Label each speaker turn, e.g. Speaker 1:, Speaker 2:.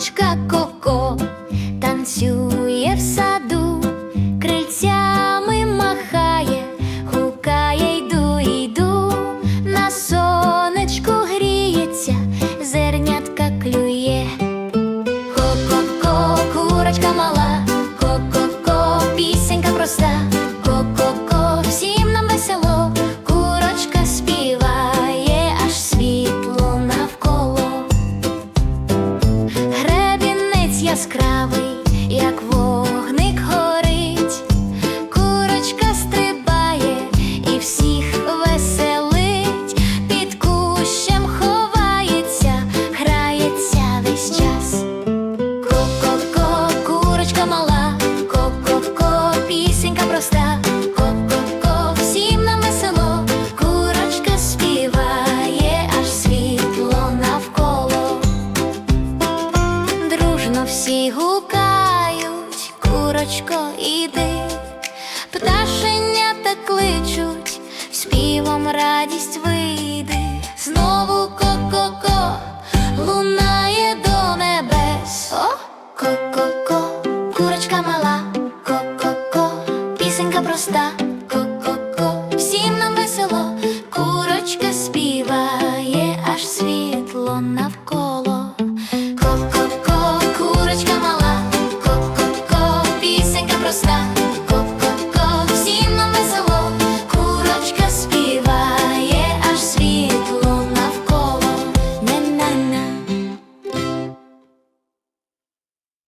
Speaker 1: Качка яскравий, як вода. всі гукають, курочко, іди, пташення та кличуть, співом радість вийди, знову ко-ко-ко лунає до небес. О, ко-ко-ко, курочка мала, ко-ко-ко, пісенька проста.